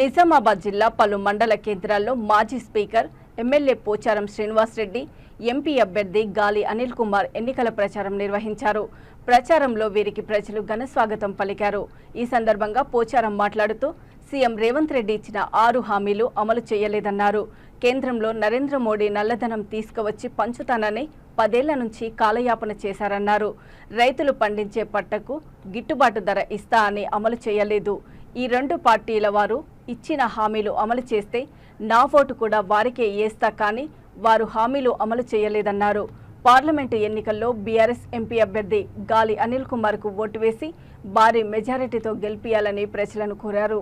నిజామాబాద్ జిల్లా పలు మండల కేంద్రాల్లో మాజీ speaker MLA Pocharam Srinivasa Reddy MP అభ్యర్థి గాలి అనిల్ కుమార్ ఎన్నికల ప్రచారం నిర్వహించారు. ప్రచారంలో వీరికి ప్రజలు ఘన స్వాగతం పలికారు. ఈ సందర్భంగా పోచారం మాట్లాడుతూ సీఎం రేవంత్ రెడ్డి ఇచ్చిన ఆరు హామీలు అమలు చేయలేదన్నారు. కేంద్రంలో నరేంద్ర మోడీ నల్లధనం తీసుకువచ్చి పంచుతానని పదేళ్ళ నుంచి కాలయాపన చేశారన్నారు. రైతులు పండించే పంటకు గిట్టుబాటు ధర ఇస్తా అని అమలు చేయలేదు. ఈ రెండు పార్టీల వారు ఇచ్చిన హామీలు అమలు చేస్తే నా ఓటు కూడా వారికే వేస్తా కానీ వారు హామీలు అమలు చేయలేదన్నారు. పార్లమెంటు ఎన్నికల్లో బీఆర్ఎస్ ఎంపీ అభ్యర్థి గాలి అనిల్ కుమార్కు ఓటు వేసి భారీ మెజారిటీతో గెలిపియాలని ప్రజలను కోరారు.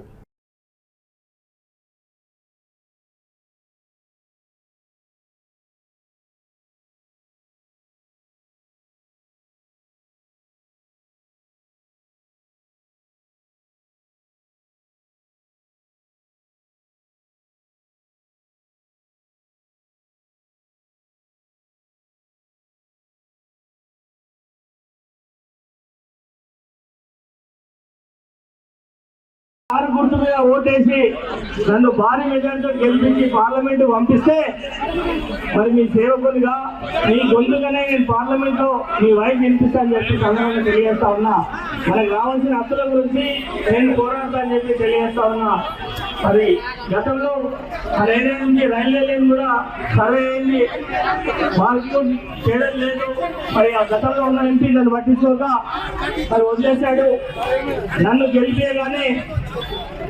కారు గుర్తు మీద ఓటేసి నన్ను భారీ మెజార్టీతో గెలిపించి పార్లమెంట్ పంపిస్తే మరి మీ సేవకునిగా మీ గొంతుగానే నేను పార్లమెంట్లో మీ వైఫ్ వినిపిస్తాను చెప్పి సందర్భంగా తెలియజేస్తా ఉన్నా. మనకు రావాల్సిన హక్కుల గురించి నేను పోరాడతాను అని చెప్పి తెలియజేస్తా ఉన్నా. మరి గతంలో మన నుంచి రైల్వే లైన్ కూడా సర్వే అయింది. వాళ్ళకు చేయడం లేదు. మరి ఆ గతంలో ఉన్న ఎంపీ నన్ను పట్టించుకోక మరి వదిలేశాడు. నన్ను గెలిపేయగానే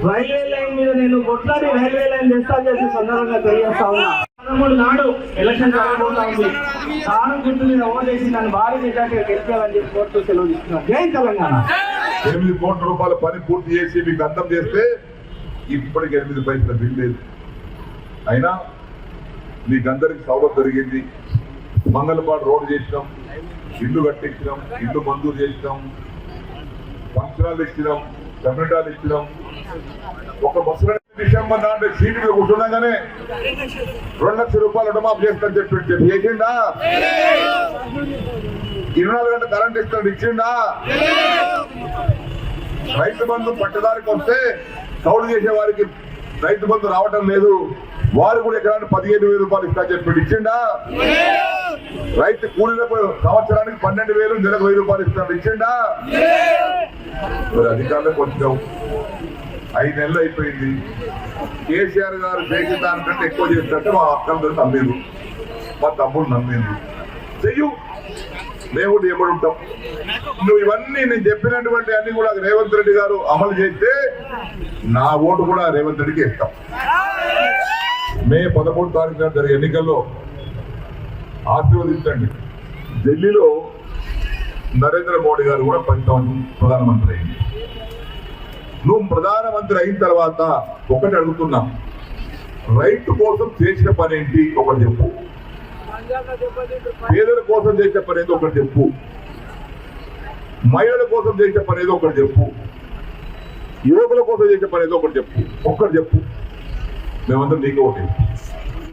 రైల్వే లైన్ మీద నేను కొట్లాడి రైల్వే లైన్ చేస్తాను చేసి సందర్భంగా తెలియజేస్తా ఉన్నా. పదమూడు నాడు ఎలక్షన్ జరగబోతా ఉంది. తాను గుర్తు మీద ఓటేసి నన్ను భారీ మెజార్టీగా గెలిపేయాలని చెప్పి కోర్టు సెలవు ఇస్తున్నాను జై తెలంగాణ. ఎనిమిది కోట్ల రూపాయల పని పూర్తి చేసి మీకు అర్థం చేస్తే ఇప్పటికి ఎనిమిది పైసల బిల్ లేదు. అయినా మీకందరికి సౌలభ్యం జరిగింది మంగళపాడు రోడ్డు చేసినాం ఇల్లు కట్టించినాం ఇల్లు మంజూరు చేసినాం ఫంక్షనాలు ఇచ్చినాం కమ్యూనిటాలు ఇచ్చినాం. ఒక బస్సు డిసెంబర్ నాడు సీటు మీద కూర్చున్నాగానే రెండు లక్షల రూపాయలు రుణమాఫ్ చేస్తాను చెప్పి చెప్పి. చేసిండా ఇరవై నాలుగు గంటల కరెంట్ ఇస్తాడు ఇచ్చిండా? రైతు బంధు పట్టదారికి వస్తే కౌలు చేసే వారికి రైతు బంధు రావటం లేదు. వారు కూడా ఎకరానికి పదిహేను వేల రూపాయలు ఇస్తా చెప్పి ఇచ్చిండా? రైతు కూలీలకు సంవత్సరానికి పన్నెండు వేలు నెలకు వెయ్యి రూపాయలు ఇస్తాడు ఇచ్చిండా? మరి అధికారులకు వచ్చినాం ఐదు నెలలు అయిపోయింది. కేసీఆర్ గారు చేసిన దానికంటే ఎక్కువ చేసినట్టు మా అక్కలతో నమ్మేరు మా తమ్ముడు నమ్మేరు చెయ్యు. మేము కూడా ఎప్పుడు ఉంటాం. నువ్వు ఇవన్నీ నేను చెప్పినటువంటి అన్ని కూడా రేవంత్ రెడ్డి గారు అమలు చేస్తే నా ఓటు కూడా రేవంత్ రెడ్డికి ఇస్తాం. మే పదమూడు తారీఖున జరిగే ఎన్నికల్లో ఆశీర్వదించండి. ఢిల్లీలో నరేంద్ర మోడీ గారు కూడా పంచాం ప్రధానమంత్రి అయింది నువ్వు ప్రధానమంత్రి అయిన తర్వాత ఒకటి అడుగుతున్నా. రైతు కోసం చేసిన పని ఏంటి? ఒకటి చెప్పు. పేదల కోసం చేసే పని ఏదో ఒకటి చెప్పు. మహిళల కోసం చేసే పని ఏదో ఒకటి చెప్పు. యువకుల కోసం చేసే పని ఏదో ఒకటి చెప్పు. ఒక్కటి చెప్పు. మేమందరం నీకు ఒకటి